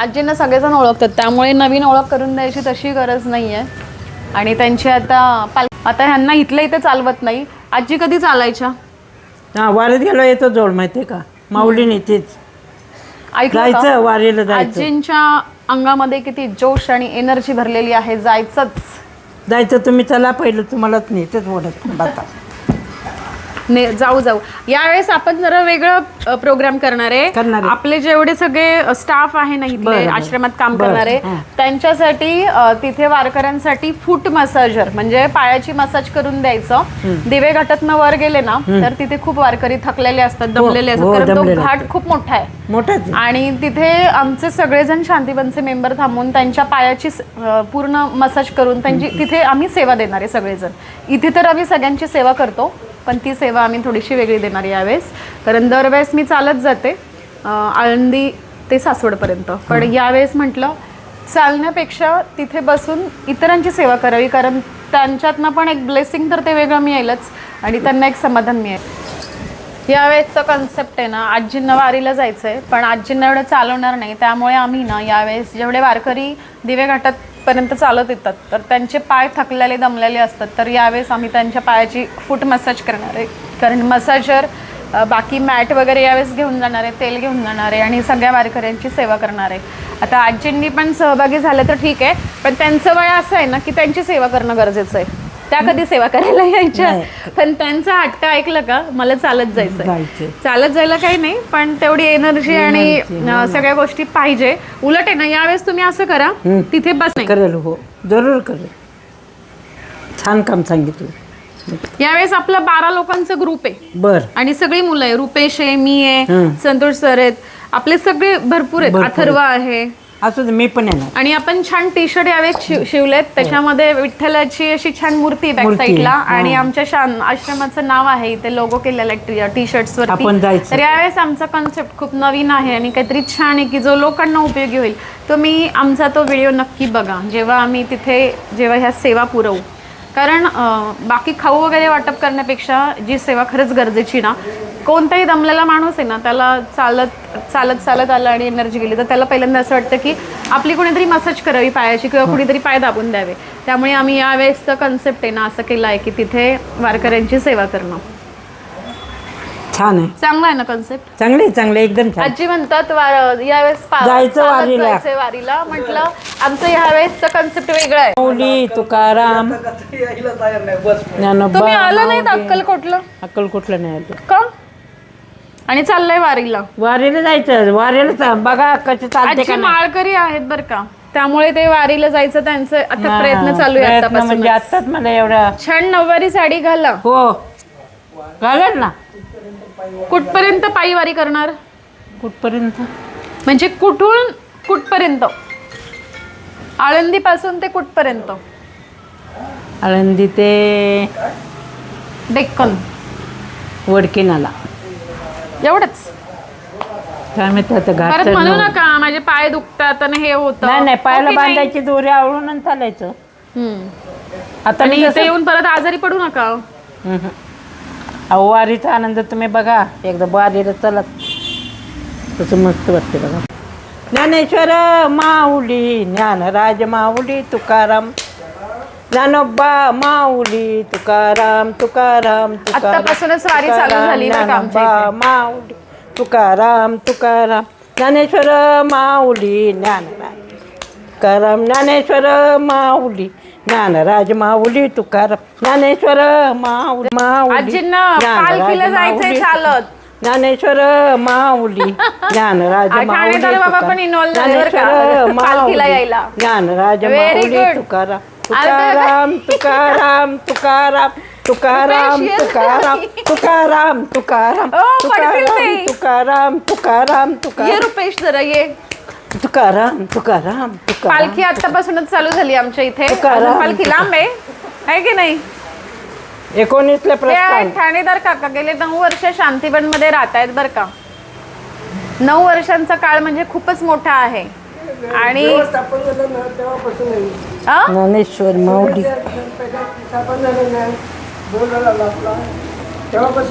आजींना सगळेजण ओळखतात त्यामुळे नवीन ओळख करून द्यायची तशी गरज नाही आहे आणि त्यांची आता पाल आता ह्यांना इथल्या इथे चालवत नाही. आजी कधी चालायच्या? हा वारीत गेलो येतो जोड माहितीये का? माऊलीने तेच. ऐकलं का? जायचं वारीला जायचं. आजींच्या अंगामध्ये किती जोश आणि एनर्जी भरलेली आहे जायचंच. जायचं तुम्ही चला पहिलं तुम्हालाच नेतेच ओढत बाता ने जाऊ जाऊ. यावेळेस आपण जरा वेगळं प्रोग्राम करणार आहे. करणार आहे. आपले जेवढे सगळे स्टाफ आहे ना इथले बरं, बरं. आश्रमात काम बरं, करणारे हां. त्यांच्यासाठी अ, तिथे वारकऱ्यांसाठी फूट मसाजर म्हणजे पायाची मसाज करून द्यायचं. दिवे घाटातनं वर गेले ना तर तिथे खूप वारकरी थकलेले असतात दमलेले हो, असतात कारण तो दमलेले घाट खूप मोठा आहे. मोठाच आहे. आणि तिथे आमचे सगळेजण शांतीबनचे मेंबर थांबून त्यांच्या पायाची स- अ, पूर्ण मसाज करून त्यांची तिथे आम्ही सेवा देणार आहे सगळेजण. इथे तर आम्ही सगळ्यांची सेवा करतो. पण ती सेवा आम्ही थोडीशी वेगळी देणार यावेळेस. कारण दरवेळेस मी चालत जाते आळंदी ते सासवडपर्यंत. पण यावेळेस म्हटलं चालण्यापेक्षा तिथे बसून इतरांची सेवा करावी कारण त्यांच्यातनं पण एक ब्लेसिंग तर ते वेगळं मिळेलच आणि त्यांना एक समाधान मिळेल. यावेळेसचा कन्सेप्ट आहे ना आजींना वारीला जायचं आहे पण आजींना एवढं चालवणार नाही. त्यामुळे आम्ही ना यावेळेस जेवढे वारकरी दिवे घाटात पर्यंत चालत येतात. तर त्यांचे पाय थकलेले दमलेले असतात. तर यावेळेस आम्ही त्यांच्या पायाची फूट मसाज करणार आहे. कारण मसाजर बाकी मॅट वगैरे यावेळेस घेऊन जाणार आहे तेल घेऊन जाणार आहे आणि सगळ्या वारकऱ्यांची सेवा करणार आहे. आता आजींनी पण सहभागी झालं तर ठीक आहे. पण त्यांचं वय असं आहे ना की त्यांची सेवा करणं गरजेचं आहे. त्या कधी सेवा करायला यायच्या. पण त्यांचा हट्ट ऐकलं का? मला चालत जायचं चालत जायला काही नाही पण तेवढी एनर्जी आणि अं, सगळ्या गोष्टी पाहिजे. उलट आहे ना यावेळेस तुम्ही असं करा तिथे बस नाही. करेल हो. जरूर करेल. छान काम सांगितलं. यावेळेस आपला बारा लोकांचा ग्रुप आहे. बर. आणि सगळी मुलं आहे. रुपेश आहे मी आहे हं. संतोष सर आहेत. आपले सगळे भरपूर आहेत. अथर्व आहे. असं ते मी पण येणार. आणि आपण छान टी शर्ट यावेळेस शिव- शिवलेत. त्याच्यामध्ये विठ्ठलाची अशी छान मूर्ती बॅक मूर्ती, साईडला हा. आणि आमच्या शान आश्रमाचं नाव आहे. इथे लोगो केलेला आहे टी शर्ट्स वरती. आपण जायचं. तर यावेळेस आमचा कॉन्सेप्ट खूप नवीन आहे आणि काहीतरी छान आहे की जो लोकांना उपयोगी होईल तुम्ही आमचा तो व्हिडिओ नक्की बघा. जेव्हा आम्ही तिथे जेव्हा ह्या सेवा पुरवू. कारण अं, बाकी खाऊ वगैरे वाटप करण्यापेक्षा जी सेवा खरंच गरजेची ना कोणताही दमलेला माणूस आहे ना त्याला चालत चालत चालत आलं आणि एनर्जी गेली तर त्याला पहिल्यांदा असं वाटतं की आपली कोणीतरी मसाज करावी पायाची किंवा कुणीतरी पाय दाबून द्यावे. त्यामुळे आम्ही यावेळेसचं कन्सेप्ट आहे ना असं केलं आहे की तिथे वारकऱ्यांची सेवा करणं. छान आहे. चांगला आहे ना कन्सेप्ट चांगले चांगले एकदम छान. आजी म्हणतात वार यावेळेस पा- जायचं चालत वारीला. जायचंय वारीला. म्हटलं आमचं यावेळेसचं कन्सेप्ट वेगळं आहे. माऊली तुकाराम. ज्ञानोबा तुम्ही आलं नाही अक्कलकोटला? अक्कलकोटला नाही आलो. का? आणि चाललंय वारीला. वारीला जायचं वारीला बघा कसे चालते का नाही. माळकरी आहेत बर का. त्यामुळे ते वारीला जायचं त्यांचं आता प्रयत्न चालू आहे प्रयत्न म्हणजे आतापासून मला एवढा. छान नऊवारी साडी घाला. हो. घालेल ना. कुठपर्यंत पायी वारी करणार? कुठपर्यंत? म्हणजे कुठून कुठपर्यंत? आळंदी पासून ते कुठपर्यंत? आळंदी ते डेक्कन. वडकीनाला. एवढंच काय माहिती आता घाट परत चढणं म्हणू. नका माझे पाय दुखतात आणि हे होतं नाही नाही पायाला हो की नाही? बांधायची दोरी आवळून आणि चालायचं हम्म. आता आणि मी इथे येऊन परत आजारी पडू नका हम्म. अहो वारीचा आनंद तुम्ही बघा एकदा वारीला चलत तसं मस्त वाटते बघा ज्ञानेश्वर माऊली ज्ञानराज माऊली तुकाराम ज्ञानोबा माऊली तुकाराम तुकाराम तुकाराम आत्तापासूनच वारी चालू झाली बरं का आमच्या ज्ञानोबा माऊली तुकाराम तुकाराम ज्ञानेश्वर माऊली ज्ञानराज तुकाराम ज्ञानेश्वर माऊली ज्ञानराज माऊली तुकाराम ज्ञानेश्वर माऊली माऊली आजींना ज्ञानराज पालखीला जायचंय माऊली, चालत ज्ञानेश्वर माऊली ज्ञानराज माऊली ठाणेदार बाबा तुकाराम. पण involved झाले बरं का, ज्ञानेश्वर पालखीला माऊली, यायला. ज्ञानराज Very माऊली good. तुकाराम तुकाराम तुकाराम तुकाराम तुकाराम. तुकाराम तुकाराम तुकाराम ओ, पडतील तुकाराम ते. तुकाराम तुकाराम ये तुकाराम रुपेश जरा ये. तुकाराम तुकाराम तुकाराम. पालखी आतापासूनच चालू झाली आमच्या इथे. तुकाराम, अजून पालखी लांब आहे. आहे की नाही? एकोणीसला ते प्रस्थान. आहेत ठाणेदार काका गेले नऊ वर्ष शांतीवनमध्ये राहत आहेत बरं का. नऊ वर्षांचा काळ म्हणजे खूपच मोठा आहे. आणि तेव्हापासून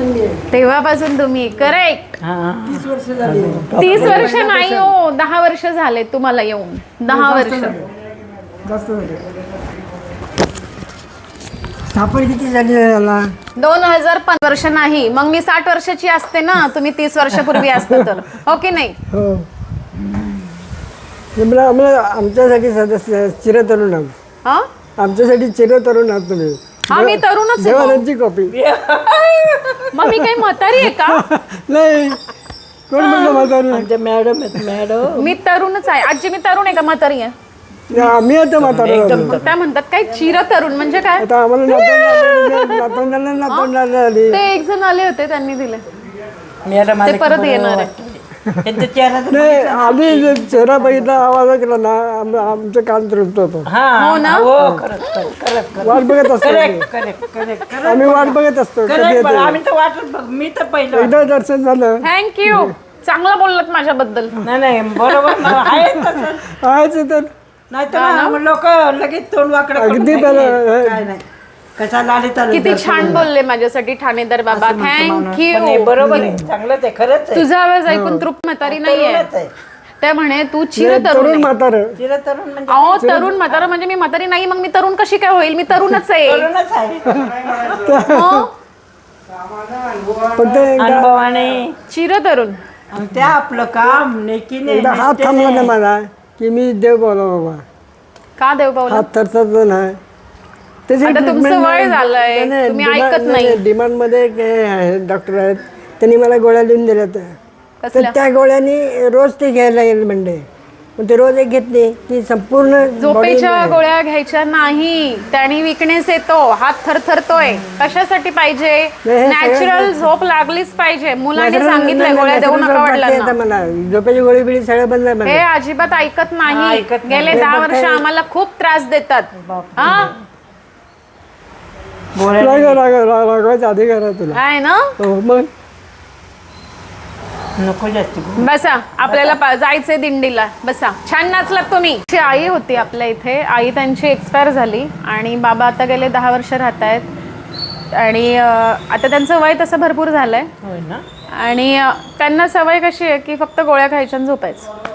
मी आहे. तेव्हापासून तुम्ही करेक्ट हा. तीस वर्ष झाली तीस वर्ष नाही हो दहा वर्ष झाले तुम्हाला येऊन. दहा वर्ष. जास्त झाले. स्थापन किती झाली दोन हजार पंधरा वर्ष नाही. मग मी साठ वर्षाची असते ना तुम्ही तीस वर्षापूर्वी असते तर. हो की नाही? हे. मला आम्हाला आमच्यासाठी सदस्य चिरतरुण आहात. हा? आमच्यासाठी चिरतरुण आहात तुम्ही. हा मी तरुणच आहे. देवानंदची कॉपी. मग मी काही म्हातारी आहे का? नाही. कोण म्हणलं म्हातारी? आमच्या मॅडम आहेत मॅडम. मी तरुणच आहे. आजी मी तरुण आहे का म्हातारी आहे? आम्ही आता म्हातारा झालो. मग काय म्हणतात काय चिर तरुण म्हणजे काय? आता आम्हाला नातवंडाला नातवंडाला आली. ते एक जण आले होते त्यांनी दिले. मॅडम ते परत येणार आहे. त्यांचा चेहरा तर- नाही आम्ही जे चेहरा बघितला आवाज केला ना आम- आमचं कान तृप्त होतो. हा हो ना? हो खरंच खरंच खरंच. वाट बघत असतो आम्ही. Correct correct correct. आम्ही वाट बघत असतो कधी करेक्ट येते आम्ही तर वाटत बघ मी तर पहिलं एकदा दर्शन झालं. थँक्यू चांगलं बोललात माझ्याबद्दल. नाही नाही बरोबर ना, आहे तसं. आहेच तर. नाही तर लोक लगेच तोंड वाकडं करून अगदी नाही, त्याला- काय नाही. किती छान बोलले माझ्यासाठी ठाणेदार बाबा. पण हे थँक्यू बरोबर. आहे. चांगलंच आहे खरंच आहे. तुझा आवाज ऐकून तृप्त म्हातारी नाहीये. तरुणच आहे. त्या म्हणे तू चिर तरुण तरुण. म्हातार. म्हणजे अहो तरुण म्हातारा म्हणजे मी म्हातारी नाही मग मी तरुण कशी काय होईल? मी तरुणच आहे. तरुणच आहे. हो? फक्त एकदा अनुभवाने. चिर तरुण आणि त्या आपलं काम नेकीने एकदा हात थांबला ना मला की मी देव बोला बाबा. का देव पावलं हात थरथरतो ना त्याची आता तुमचं treatment वय नाही- झालंय, नाही, तुम्ही डिमांड- ऐकत नाही. हे आहे डॉक्टर आहेत. त्यांनी मला गोळ्या लिहून दिल्या होत्या तर त्या गोळ्यानी रोज ते घ्यायला लागेल म्हणजे ते रोज एक घेतली की संपूर्ण झोपेच्या गोळ्या घ्यायच्या नाही. त्याने विकनेस येतो हात थरथरतोय. कशासाठी पाहिजे? हे नॅचरल झोप लागलीच पाहिजे. मुलाने सांगितलंय गोळ्या देऊ नका वडिलांना. मला. झोपेची गोळी बिळी सगळं बंद आहे हे. अजिबात ऐकत नाही. गेले दहा वर्ष आम्हाला खूप त्रास देतात. हा? राग राग राग- रागवायचा अधिकार आहे तुला. आहे ना? हो मग? नको जास्त बसा आपल्याला पा- जायचंय दिंडीला. बसा. छान नाचलात तुम्ही. ची आई होती आपल्या इथे. आई त्यांची एक्सपायर झाली आणि बाबा आता गेले दहा वर्ष राहत आहेत आणि अं, आता त्यांचं वय तसं भरपूर झालंय. होय ना? आणि अं, त्यांना सवय कशी आहे की फक्त गोळ्या खायच्या आणि झोपायचं?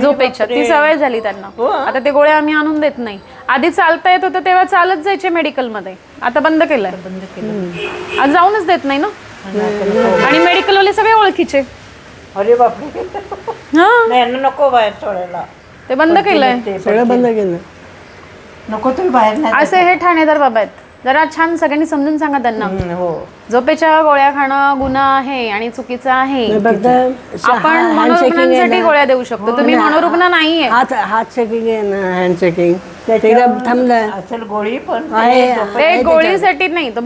झोपेच्या. ती सवय झाली त्यांना. आता ते गोळ्या आम्ही आणून देत नाही. आधी चालता येत होतं तेव्हा चालत जायचे मेडिकलमध्ये. आता बंद केलंय. बंद केलं आज जाऊनच देत नाही ना? आणि मेडिकलवाले सगळे ओळखीचे. अरे बापरे. हा? नको बाहेर सोडायला. ते बंद केलंय. ते सगळं बंद केलं. नको तुम्ही बाहेर नाही असे हे ठाणेदार बाबा आहेत. जरा छान सगळ्यांनी समजून सांगा त्यांना. हो. झोपेच्या गोळ्या खाणं गुन्हा आहे आणि चुकीचं आहे. आपण मनोरुग्णांसाठी गोळ्या देऊ शकतो. तुम्ही मनोरुग्ण नाहीये. हात हात ना हँड चेकिंग एकदा थांबलं. असेल गोळी पण आहे ते गोळीसाठी नाही तो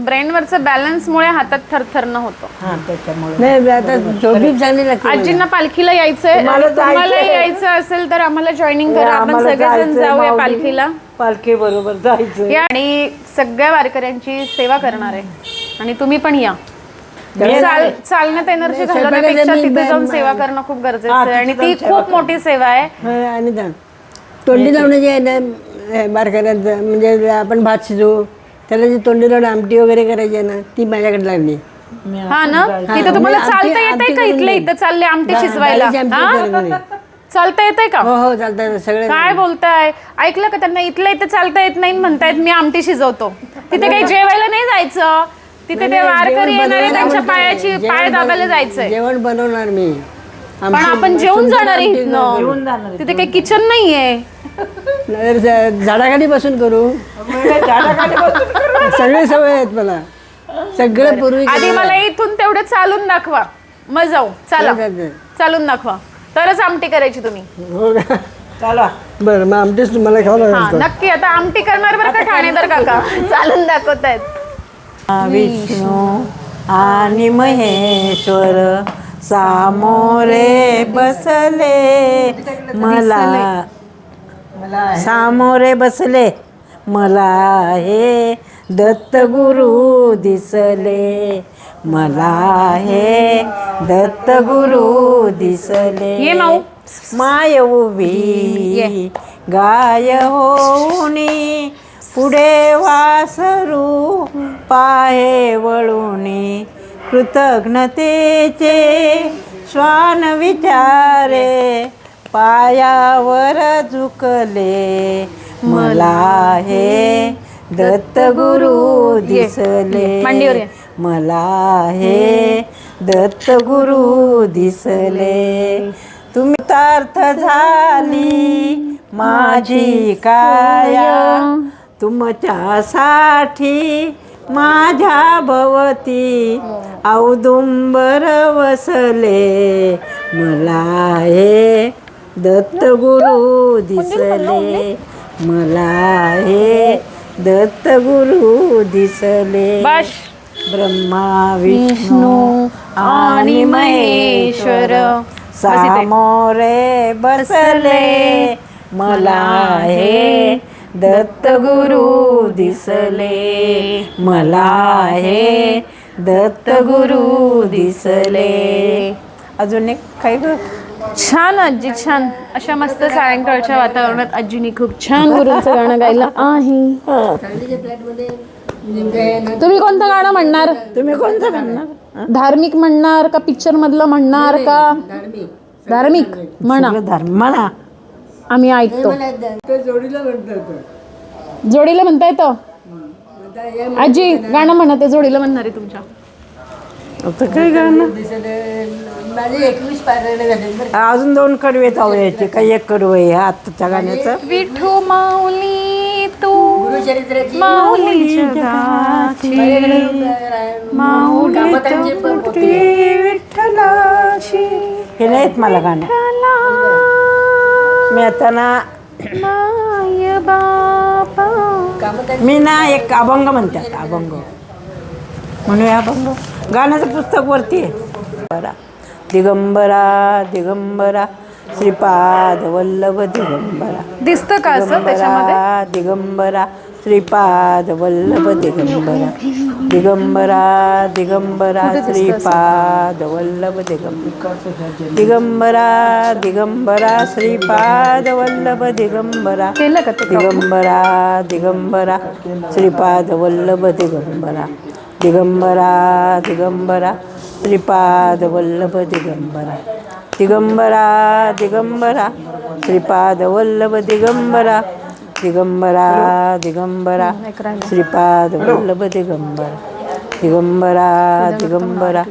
बॅलन्स मुळे हातात थरथरणं होतं. हा त्याच्यामुळे. नाही आता झोपी चांगली लागते आजींना पालखीला यायचंय. तुम्हाला. यायचं असेल तर आम्हाला जॉईनिंग करा. आपण आम्हाला सगळेजण जायचंय, जाऊया माऊली. पालखीला. पालखी बरोबर जायचं या आणि सगळ्या वारकऱ्यांची सेवा करणार आहे. आणि तुम्ही पण या. चाल- चालण्यात एनर्जी घालवण्यापेक्षा तिथे जाऊन सेवा करणं खूप गरजेचं आहे. आणि ती खूप मोठी सेवा आहे. आणि तोंडी लावणं जे आहे ना बारकाऱ्यांचं म्हणजे आपण भात शिजवू त्याला जी तोंडी लावून आमटी वगैरे करायची आहे ना ती माझ्याकडे लागली. हा ना? तिथे तुम्हाला आमटी- चालता आमटी का इथले. इथं चालले आमटी शिजवायला? डाळीची आमटी हा? करून दे. चालता येतंय का? हो हो चालतं सगळं काय बोलताय? ऐकलं का त्यांना? इथलं इथं चालता येत नाही म्हणतायत मी आमटी शिजवतो. तिथे काही जेवायला नाही जायचं. तिथे ते वारकरी येणारे त्यांच्या पायाची पाय दाबायला जायचंय. जेवण बनवणार मी. पण आपण जेवून जाणार आहे इथनं. तिथे काही किचन नाहीये. झाडाखाली बसून करू. सगळे सवय आहेत मला. सगळं पूर्वी आधी मला इथून तेवढं चालून दाखवा. मग जाऊ. चला. चालून दाखवा. तरच आमटी करायची तुम्ही. हो का? चला. बरं मग आमटीच तुम्हाला हा नक्की. आता आमटी करणार बरं का ठाणेदार काका? चालून दाखवत आहेत. विष्णू आणि महेश्वर सामोरे बसले. मला सामोरे बसले. मला हे दत्तगुरु दिसले. मला हे दत्तगुरु दिसले. ये माऊ. माय उभी गाय होऊनी पुढे वासरू पाहे वळुनी कृतज्ञतेचे श्वान विचारे. पायावर झुकले. मला हे दत्त गुरु दिसले. मला हे दत्त गुरु दिसले. तुम्ही तार्थ झाली माझी काया. तुमच्यासाठी माझ्या भवती औदुंबर वसले. मला हे दत्त गुरु दिसले. मला हे दत्त गुरु दिसले. बस ब्रह्मा विष्णू आणि महेश्वर सामोरे बसले. मला हे दत्त गुरु दिसले. मला हे दत्त गुरु दिसले. अजून एक काय ग? छान आजी छान. अशा मस्त सायंकाळच्या वातावरणात आजीनी खूप छान गुरुंचं गाणं गायलं. आहे. तुम्ही कोणतं गाणं म्हणणार? तुम्ही कोणतं म्हणणार? धार्मिक म्हणणार का पिक्चर मधलं म्हणणार का? धार्मिक म्हणा. सगळं धर्म म्हणा. आम्ही ऐकतो. तो जोडीला म्हणतात जोडीला म्हणता येतं आजी गाणं म्हणा ते जोडीला म्हणणार आहे तुमच्या. आता काय गाणं माझे एकवीस पारायण झाले. बरं अजून दोन कडवे यायचे काही एक कडवं आहे आत्ताच्या गाण्याचं. विठू माऊली तू गुरुचरित्राची माऊली जगाची. माऊली कामतांची पण होती. विठ्ठलाची. हे नाहीत मला गाणं. मी आता ना माय बापा. कामतांची मी ना एक अभंग म्हणतात अभंग. म्हणूया अभंग गाण्याचं पुस्तक वरती आहे. बरा दिगंबरा दिगंबरा श्रीपाद वल्लभ दिगंबरा. दिसतं का असं त्याच्यामध्ये? दिगंबरा दिगंबरा श्रीपाद वल्लभ दिगंबरा. दिगंबरा दिगंबरा श्रीपाद वल्लभ दिगंबरा. दिगंबरा दिगंबरा श्रीपाद वल्लभ दिगंबरा. केलं का ते दिगंबरा दिगंबरा श्रीपाद वल्लभ दिगंबरा. दिगंबरा दिगंबरा त्रिपाद वल्लभ दिगंबरा। दिगंबरा दिगंबरा श्रीपाद वल्लभ दिगंबरा। दिगंबरा दिगंबरा श्रीपाद वल्लभ दिगंबरा। दिगंबरा दिगंबरा।